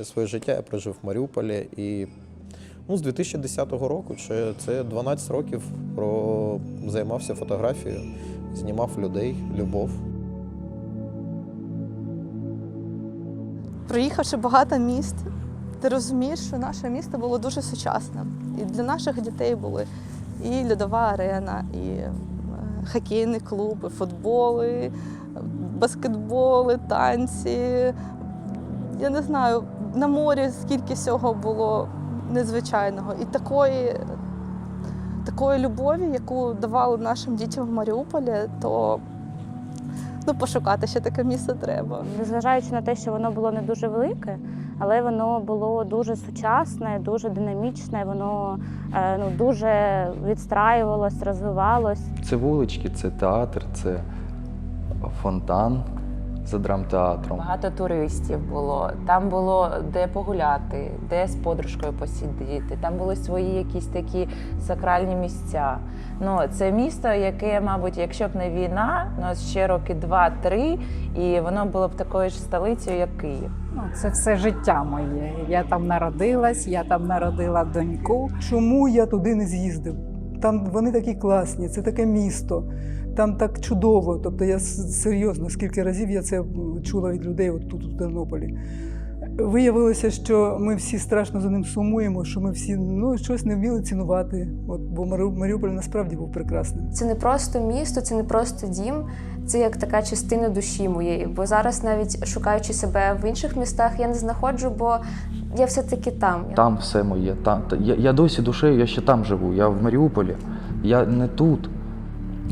Все своє життя я прожив в Маріуполі і ну, з 2010 року, це, це 12 років про, займався фотографією, знімав людей, любов. Проїхавши багато міст, ти розумієш, що наше місто було дуже сучасним. І для наших дітей були і льодова арена, і е, хокейні клуби, футболи, баскетболи, танці. Я не знаю, на морі скільки всього було незвичайного. І такої, такої любові, яку давали нашим дітям в Маріуполі, то ну, пошукати ще таке місце треба. Незважаючи на те, що воно було не дуже велике, але воно було дуже сучасне, дуже динамічне, воно е, ну, дуже відстраювалось, розвивалось. Це вулички, це театр, це фонтан за драмтеатром. Багато туристів було. Там було де погуляти, де з подружкою посидіти. Там були свої якісь такі сакральні місця. Ну це місто, яке, мабуть, якщо б не війна, ну ще роки два-три, і воно було б такою ж столицею, як Київ. Ну, це все життя моє. Я там народилась, я там народила доньку. Чому я туди не з'їздив? Там вони такі класні, це таке місто, там так чудово. Тобто я серйозно, скільки разів я це чула від людей от тут, у Тернополі. Виявилося, що ми всі страшно за ним сумуємо, що ми всі ну, щось не вміли цінувати. От, бо Марі- Маріуполь насправді був прекрасним. Це не просто місто, це не просто дім, це як така частина душі моєї. Бо зараз, навіть шукаючи себе в інших містах, я не знаходжу, бо я все-таки там. Там все моє. Там. Та- Я, я досі душею, я ще там живу. Я в Маріуполі. Я не тут.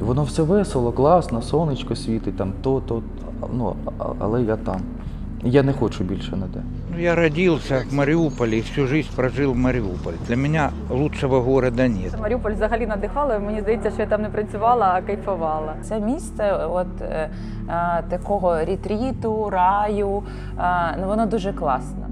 Воно все весело, класно, сонечко світить, там то, то, ну, але я там. Я не хочу більше ніде. Ну, Я родился в Мариуполе и всю жизнь прожил в Мариуполе. Для меня лучшего города нет. Маріуполь взагалі надихало. і Мені здається, що я там не працювала, а кайфувала. Це місце, от е, е, такого ретріту, раю. е, ну воно дуже класне.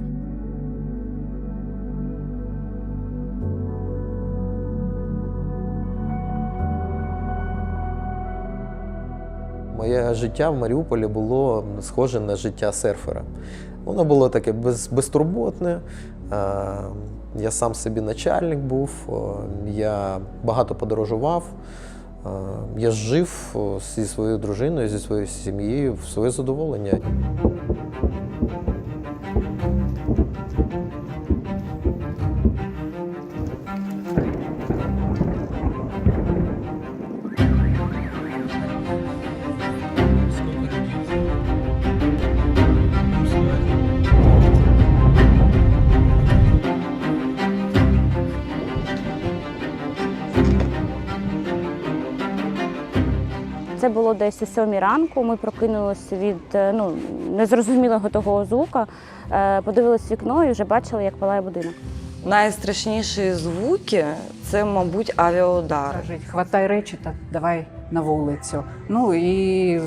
Моє життя в Маріуполі було схоже на життя серфера. Воно було таке без, безтурботне. Е, Я сам собі начальник був, е, я багато подорожував. Е, Я жив зі своєю дружиною, зі своєю сім'єю в своє задоволення. Було десь о сьомій ранку. Ми прокинулися від е, ну, незрозумілого того звука, е, подивилися вікно і вже бачили, як палає будинок. Найстрашніші звуки це, мабуть, авіаудари. Кажуть, хватай речі та давай на вулицю. Ну і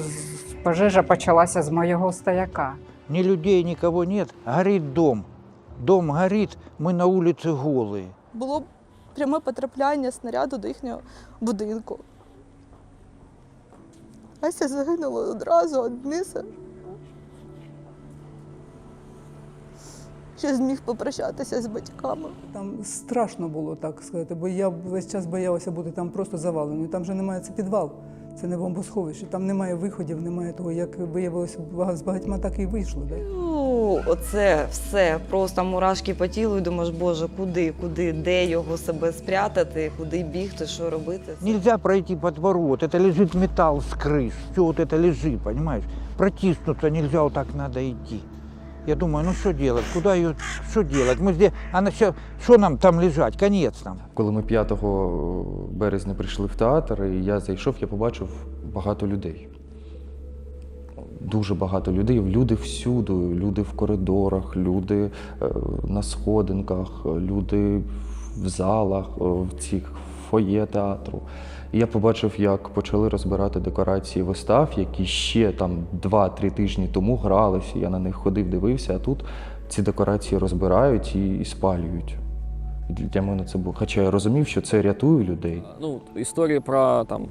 пожежа почалася з моєго стояка. Ни людей, никого нет. Горит дом. Дом горит, мы на улице голые. Було пряме потрапляння снаряду до їхнього будинку. Ася загинула одразу од Дениса. Ще зміг попрощатися з батьками. Там страшно було так сказати, бо я весь час боялася бути там просто заваленою. Там же немає це підвал, це не бомбосховище, там немає виходів, немає того, як виявилося, бага- з багатьма так і вийшло. Да? Ну, оце все, просто мурашки по тілу, і думаєш, боже, куди, куди, де його себе спрятати, куди бігти, що робити. Нельзя пройти под ворот, это лежит металл с крыш, все вот это лежит, понимаешь? Протиснуться нельзя, вот так надо идти. Я думаю, ну что делать, куда ее, что делать? Мы здесь, она все, что нам там лежать, конец нам. Коли ми 5 березня прийшли в театр, і я зайшов, я побачив багато людей. Дуже багато людей. Люди всюди, люди в коридорах, люди е, на сходинках, люди в залах, е, в цих фоє театру. І я побачив, як почали розбирати декорації вистав, які ще там 2-3 тижні тому гралися. Я на них ходив, дивився, а тут ці декорації розбирають і, і спалюють. Для мене це було. Хоча я розумів, що це рятує людей. Ну, історії про там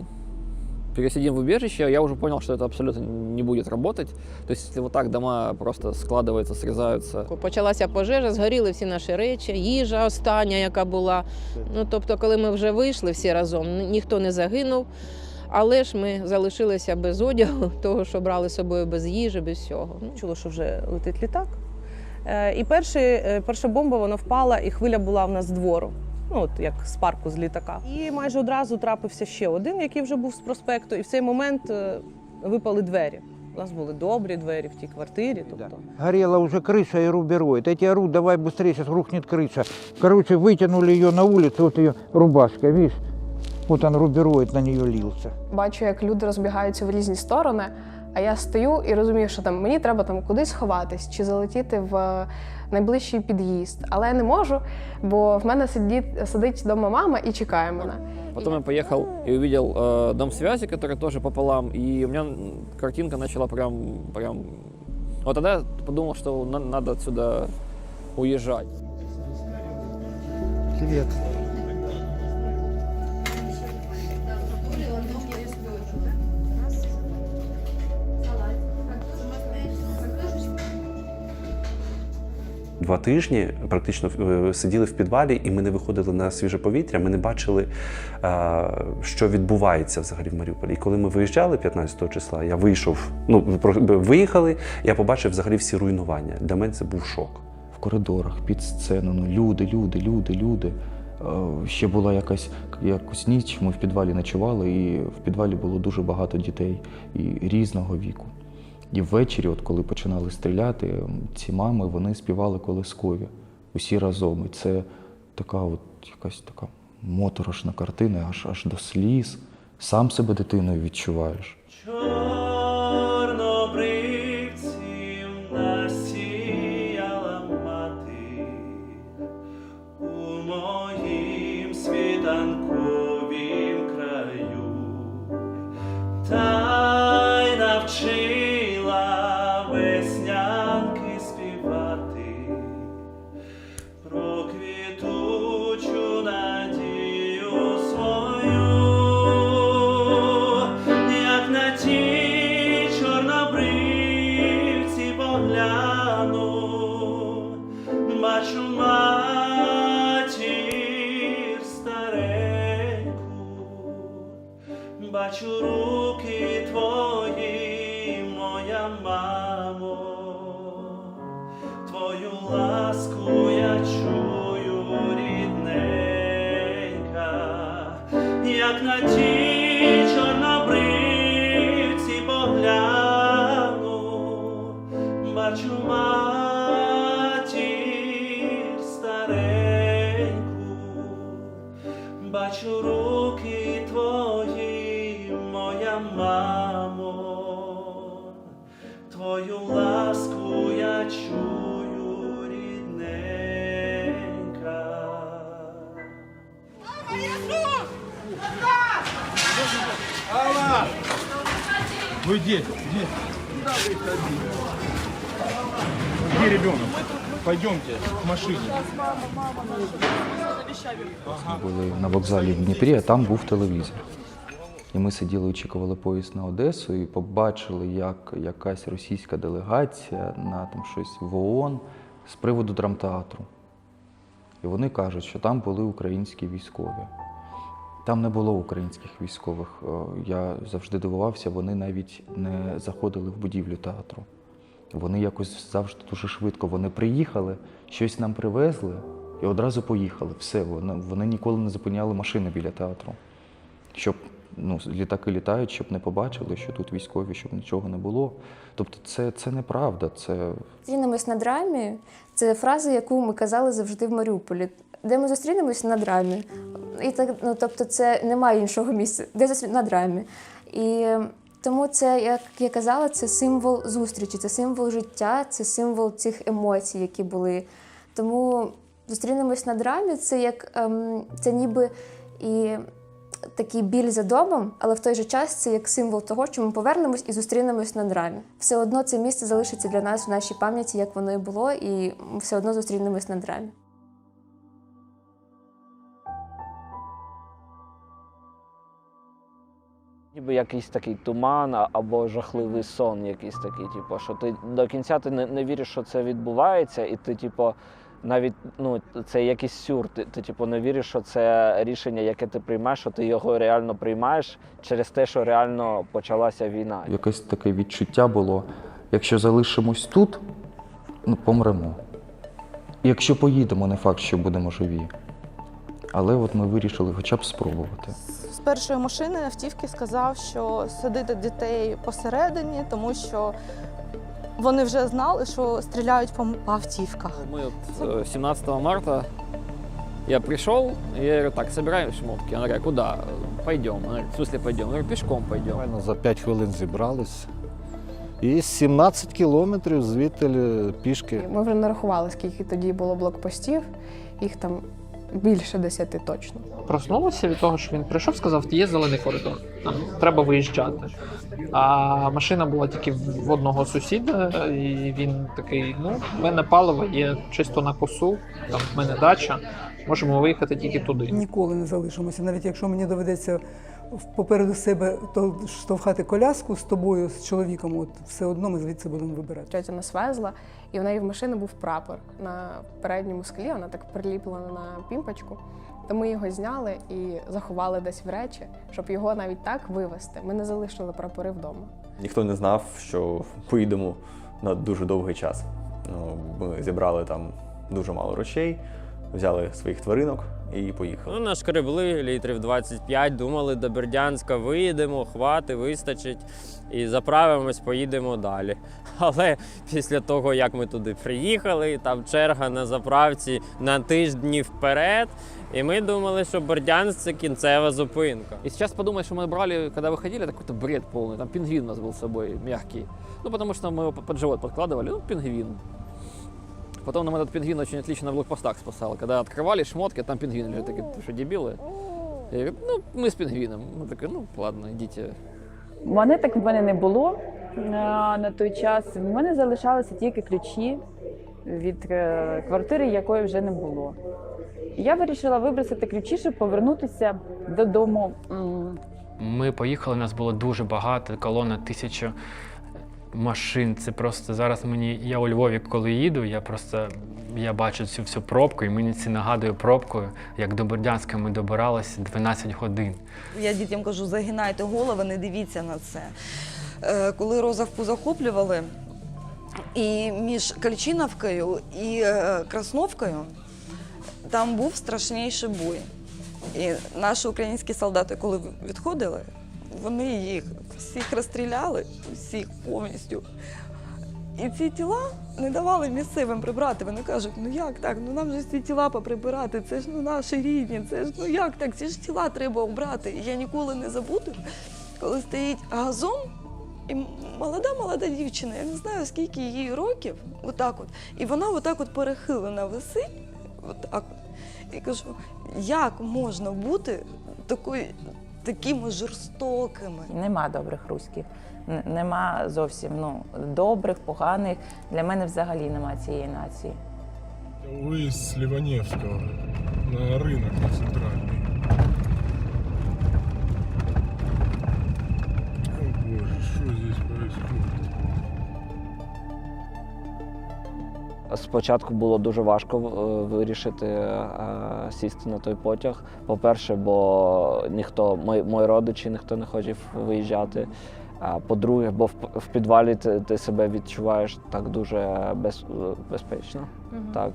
пересидим в убежище, я уже понял, что это абсолютно не будет работать. То есть, если вот так дома просто складываются, срезаются, Почалася пожежа, згоріли всі наші речі, їжа остання, яка була. Ну тобто, коли ми вже вийшли всі разом, ніхто не загинув. Але ж ми залишилися без одягу, того, що брали з собою без їжі, без всього. Ну, чула, що вже летить літак. Е, І перший, е, перша бомба вона впала, і хвиля була в нас з двору Ну, от як з парку з літака. І майже одразу трапився ще один, який вже був з проспекту. І в цей момент е, випали двері. У нас були добрі двері в тій квартирі. Тобто Горела уже крыша и рубероид. Эти орут, давай быстрее, сейчас рухнет крыша. Короче, вытянули ее на улицу, вот ее рубашка, видишь? Вот он рубероид на нее лился. Бачу, як люди розбігаються в різні сторони, а я стою і розумію, що там мені треба там кудись сховатись чи залетіти в найближчий під'їзд. Але я не можу, бо в мене сидить, сидить вдома мама і чекає мене. Потом я поехал и увидел э, дом связи, который тоже пополам, и у меня картинка начала прям, прям... Вот тогда я подумал, что на- надо отсюда уезжать. Привет. Два тижні практично е, сиділи в підвалі, і ми не виходили на свіже повітря. Ми не бачили, е, що відбувається взагалі в Маріуполі. І коли ми виїжджали 15 числа, я вийшов. Ну виїхали, я побачив взагалі всі руйнування. Для мене це був шок. в коридорах, під сцену. Ну, люди, люди, люди, люди. Е, Ще була якась, якась ніч, ми в підвалі ночували, і в підвалі було дуже багато дітей і різного віку. І ввечері, от коли починали стріляти, ці мами вони співали колискові усі разом. І це така от якась така моторошна картина, аж аж до сліз. Сам себе дитиною відчуваєш. Где? Где? Куда вы ходили? Где ребенок? Пойдемте к машине. були на вокзалі в Дніпрі, а там був телевізор. І ми сиділи, очікували поїзд на Одесу і побачили, як якась російська делегація на там щось в ООН з приводу драмтеатру. І вони кажуть, що там були українські військові. Там не було українських військових. Е, Я завжди дивувався, вони навіть не заходили в будівлю театру. Вони якось завжди дуже швидко. Вони приїхали, щось нам привезли і одразу поїхали. Все, вони, вони ніколи не зупиняли машини біля театру. Щоб ну, літаки літають, щоб не побачили, що тут військові, щоб нічого не було. Тобто, це, це неправда. Це Зустрінемось на драмі це фраза, яку ми казали завжди в Маріуполі. Де ми зустрінемось на драмі. І так, ну, тобто, це немає іншого місця, де зустрі... на драмі. І тому це, як я казала, це символ зустрічі, це символ життя, це символ цих емоцій, які були. Тому зустрінемось на драмі, це як ем, це ніби і такий біль за домом, але в той же час це як символ того, що ми повернемось і зустрінемось на драмі. Все одно це місце залишиться для нас в нашій пам'яті, як воно і було, і ми все одно зустрінемось на драмі. Ніби якийсь такий туман або жахливий сон, якийсь такий, типу, що ти до кінця ти не, не віриш, що це відбувається, і ти, типу, навіть ну, це якийсь сюр. Ти, ти типу, не віриш, що це рішення, яке ти приймаєш, що ти його реально приймаєш через те, що реально почалася війна. Якесь таке відчуття було. Якщо залишимось тут, ну, помремо. Якщо поїдемо, не факт, що будемо живі. Але от ми вирішили хоча б спробувати З першої машини автівки сказав, що садити дітей посередині, тому що вони вже знали, що стріляють по по автівках. Мы вот э, 17 марта я пришел, и я говорю, так, собираем шмотки. Она говорит, куда? Пойдем. Она говорит, в смысле пойдем? Я говорю, пешком пойдем. Буквально за 5 хвилин зібрались. І 17 кілометрів звідти пішки. Ми вже нарахували, скільки тоді було блокпостів, їх там більше десяти точно. проснулося від того, що він прийшов, сказав, є зелений коридор, там треба виїжджати. А машина була тільки в одного сусіда, і він такий: ну, в мене паливо є чисто на косу, там в мене дача, можемо виїхати тільки туди. Ніколи не залишимося, навіть якщо мені доведеться попереду себе то штовхати коляску з тобою, з чоловіком, от все одно ми звідси будемо вибирати. Тетя нас везла, і в неї в машини був прапор на передньому склі, вона так приліплена на пімпочку. То ми його зняли і заховали десь в речі, щоб його навіть так вивезти. Ми не залишили прапори вдома. Ніхто не знав, що поїдемо на дуже довгий час. Ну, Ми зібрали там дуже мало речей, взяли своїх тваринок і поїхали. Ну, нашкребли літрів 25, думали, до Бердянська виїдемо, хвати, вистачить і заправимось, поїдемо далі. Але після того, як ми туди приїхали, там черга на заправці на тиждні вперед, і ми думали, що Бердянськ це кінцева зупинка. И сейчас подумай, что мы брали, когда выходили, это какой-то бред полный. Там пингвин у нас был с собой, мягкий. Ну, потому что мы его под живот подкладывали, ну, пингвин. Потом нам этот пингвин очень отлично на блокпостах спасал. Когда открывали шмотки, там пингвин лежит. Такие, вы что, дебилы? Я говорю, ну, мы с пингвином. Мы такие, ну, ладно, идите. Монеток в мене не було на, на той час. В мене залишалися тільки ключі від е, квартири, якої вже не було. І я вирішила вибросити ключі, щоб повернутися додому. М, Ми поїхали, нас було дуже багато, колона тисяча машин. Це просто зараз мені. Я у Львові, коли їду, я просто я бачу цю всю пробку, і мені це нагадує пробкою, як до Бердянська ми добиралися 12 годин. Я дітям кажу, загинайте голови, не дивіться на це. Е, Коли Розовку захоплювали, і між Кальчиновкою і е, Красновкою там був страшніший бой. І наші українські солдати, коли відходили, вони їх всіх розстріляли, всіх повністю. І ці тіла не давали місцевим прибрати. Вони кажуть, ну як так? Ну нам же ці тіла поприбирати, це ж ну наші рідні, це ж ну як так? Ці ж тіла треба обрати. І я ніколи не забуду, коли стоїть газон, і молода молода дівчина, я не знаю скільки їй років, отак от, і вона отак от перехилена висить, отак. от. І кажу, як можна бути такою, такими жорстокими? Нема добрих руських. Нема зовсім ну, добрих, поганих. Для мене взагалі нема цієї нації. Выезд з Ліванівського на ринок на Спочатку було дуже важко е, вирішити е, сісти на той потяг. По-перше, бо ніхто, мої, мої родичі, ніхто не хотів виїжджати. А по-друге, бо в, в підвалі ти, ти себе відчуваєш так дуже без, безпечно. Угу. Так.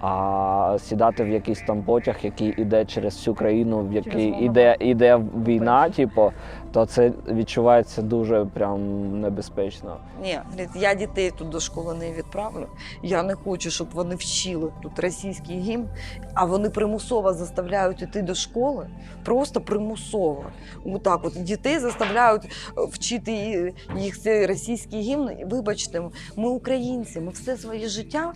А сідати в якийсь там потяг, який іде через всю країну, в який іде, іде війна, типу, то це відчувається дуже прям небезпечно. Ні, я дітей тут до школи не відправлю. Я не хочу, щоб вони вчили тут російський гімн, а вони примусово заставляють іти до школи. Просто примусово. Отак от дітей заставляють е, вчити їх цей російський гімн. Вибачте, ми українці, ми все своє життя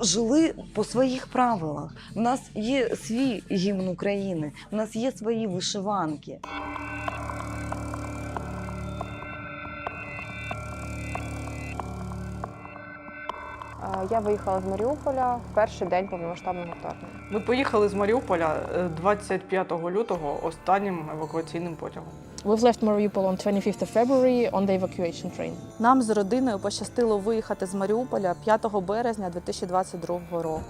жили по своїх правилах. У нас є свій гімн України, у нас є свої вишиванки. Я виїхала з Маріуполя в перший день повномасштабного вторгнення. Ми поїхали з Маріуполя е, 25 лютого останнім евакуаційним потягом. We've left Mariupol on 25th of February on the evacuation train. Нам з родиною пощастило виїхати з Маріуполя 5 березня 2022 року.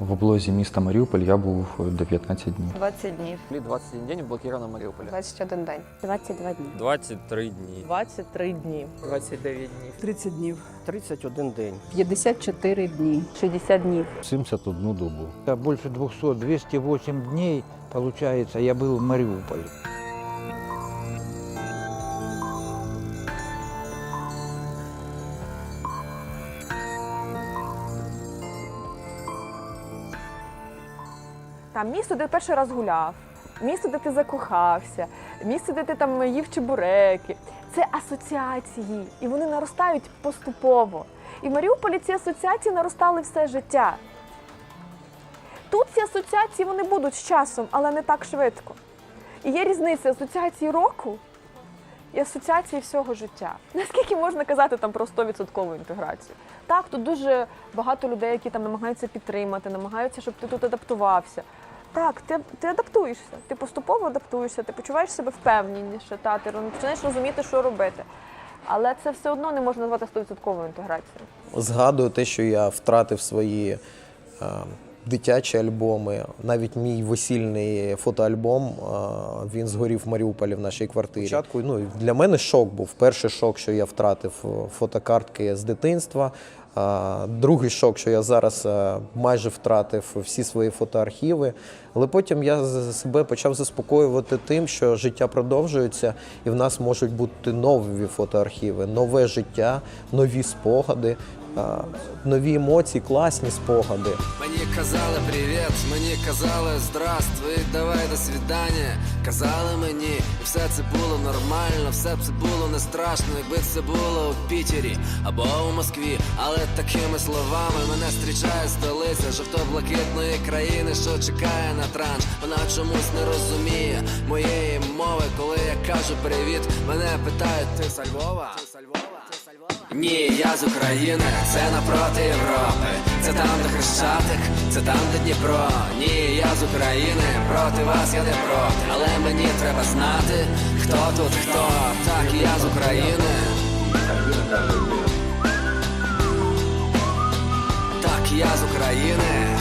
В облозі міста Маріуполь я був 19 днів. 20 днів. 21 день в блокированном Мариуполе. 21 день. 22 дні. 23 дні. 23 дні. 29 днів. 30 днів. 31 день. 54 дні. 60 днів. 71 добу. Да, Больше 200, 208 дней, получается, я был в Мариуполе. Там місто, де перший раз гуляв, місто, де ти закохався, місце, де ти там їв чебуреки. Це асоціації, і вони наростають поступово. І в Маріуполі ці асоціації наростали все життя. Тут ці асоціації вони будуть з часом, але не так швидко. І є різниця асоціації року і асоціації всього життя. Наскільки можна казати там про 100% інтеграцію? Так, тут дуже багато людей, які там намагаються підтримати, намагаються, щоб ти тут адаптувався. Так, ти, ти адаптуєшся, ти поступово адаптуєшся, ти почуваєш себе впевненіше, та, ти починаєш розуміти, що робити. Але це все одно не можна назвати 100% інтеграцією. Згадую те, що я втратив свої е, дитячі альбоми. Навіть мій весільний фотоальбом е, він згорів в Маріуполі в нашій квартирі. Спочатку ну, для мене шок був. Перший шок, що я втратив е, фотокартки з дитинства. Другий шок, що я зараз е, майже втратив всі свої фотоархіви. Але потім я себе почав заспокоювати тим, що життя продовжується, і в нас можуть бути нові фотоархіви, нове життя, нові спогади, нові емоції, класні спогади. Мені казали привіт, мені казали здравствуй, давай до свідання. Казали мені, і все це було нормально, все це було не страшно, якби це було у Пітері або у Москві. Але такими словами мене зустрічає столиця жовто-блакитної країни, що чекає на транш. Вона чомусь не розуміє моєї мови, коли я кажу привіт. Мене питають, ти з Львова? Ти Львова? Ні, я з України, це напроти Європи. Це там, де Хрещатик, це там, де Дніпро. Ні, я з України, проти вас я не проти. Але мені треба знати, хто тут хто. Так, я з України. Так, я з України.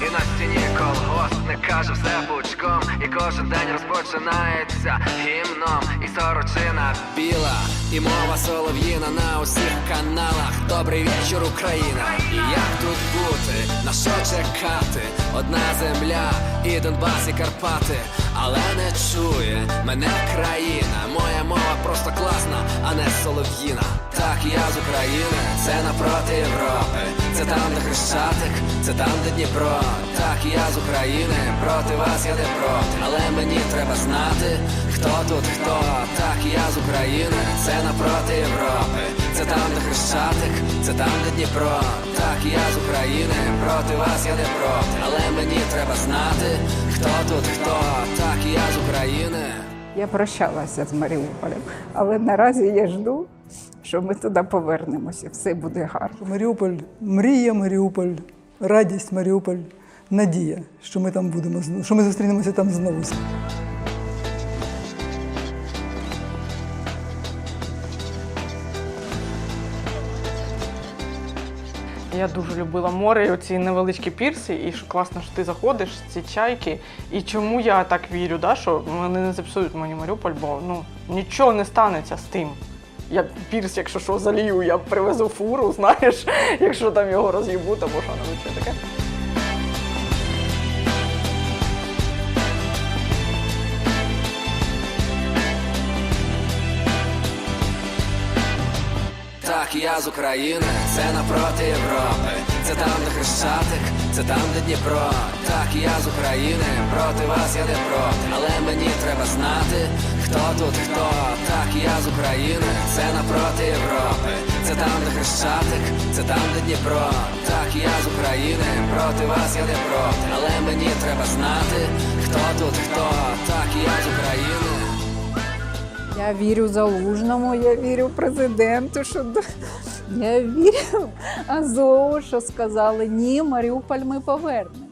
І на стіні колгоспник каже все пучком, і кожен день розпочинається гімном, і сорочина біла, і мова солов'їна на усіх каналах. Добрий вечір, Україна. І як тут бути? На що чекати? Одна земля, і Донбас, і Карпати, але не чує мене країна. Моя мова просто класна, а не солов'їна. Так, я з України, це напроти Європи. Це там, де Хрещатик, це там, де Дніпро. Так, я з України, проти вас я не проти. Але мені треба знати, хто тут хто. Так, я з України, це напроти Європи. Це там, де Хрещатик, це там, де Дніпро. Так, я з України, проти вас я не проти. Але мені треба знати, хто тут хто. Так, я з України. Я прощалася з Маріуполем, але наразі я жду, що ми туди повернемося. Все буде гарно. Маріуполь, мрія Маріуполь, радість Маріуполь, надія, що ми там будемо знову, що ми зустрінемося там знову. Я дуже любила море, оці невеличкі пірси, і що класно, що ти заходиш, ці чайки. І чому я так вірю, да, що вони не зіпсують мені Маріуполь, бо ну, нічого не станеться з тим. Я пірс, якщо що, залію, я привезу фуру, знаєш, якщо там його роз'їбу, або що небудь таке. Я з України, це напроти Європи. Це там, де Хрещатик, це там, де Дніпро. Так, я з України, проти вас я не проти. Але мені треба знати, хто тут хто. Так, я з України, це напроти Європи. Це там, де Хрещатик, це там, де Дніпро. Так, я з України, проти вас я не проти. Але мені треба знати, хто тут хто. Так, я з України. Я вірю залужному, я вірю президенту, що я вірю Азову, що сказали ні, Маріуполь ми повернемо.